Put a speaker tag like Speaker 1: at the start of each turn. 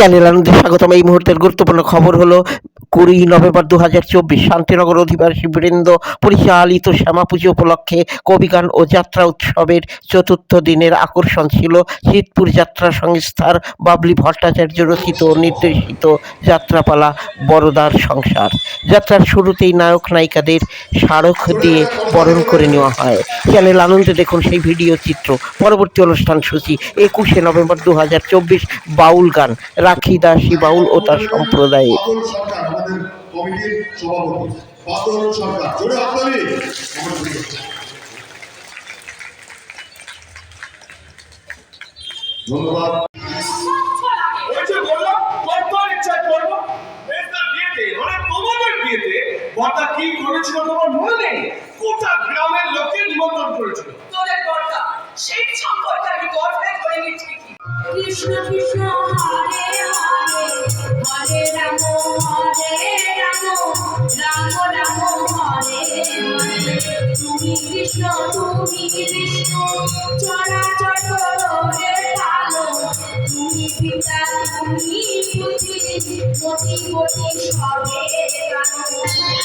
Speaker 1: Channel আনন্দে স্বাগতম। এই মুহূর্তের গুরুত্বপূর্ণ খবর হলো কুড়ি নভেম্বর দু হাজার চব্বিশ শান্তিনগর অধিবাসী বৃন্দ পরিচালিত শ্যামা পুজো উপলক্ষে কবিগান ও যাত্রা উৎসবের চতুর্থ দিনের আকর্ষণ ছিল। শীতপুর যাত্রা সংস্থার বাবলি ভট্টাচার্য রচিত ও নির্দেশিত যাত্রাপালা বড়দার সংসার। যাত্রার শুরুতেই নায়ক নায়িকাদের স্মারক দিয়ে বরণ করে নেওয়া হয়। চ্যানেল আনন্দে দেখুন সেই ভিডিও চিত্র। পরবর্তী অনুষ্ঠান সূচি একুশে নভেম্বর দু হাজার চব্বিশ বাউল গান। রাখি দাসী বাউল ও তার সম্প্রদায়ে
Speaker 2: বাদল সরকার আমাদের কমিটির সভাপতি বাদল সরকার। জোরে হাততালি ধন্যবাদ।
Speaker 3: মানে বর্তা কি করেছিল তোমার মনে নেই? গোটা গ্রামের লোককে নিমন্ত্রণ করেছিল।
Speaker 4: তোদের সেই সম্পর্কে আমি গর্বে করে নিচ্ছি কৃষ্ণ কৃষ্ণ তুমি কৃষ্ণ, তুমি বিষ্ণু, চরাচর রে ভালো তুমি পিতা, তুমি পুত্রী মতি মতি সবে জানো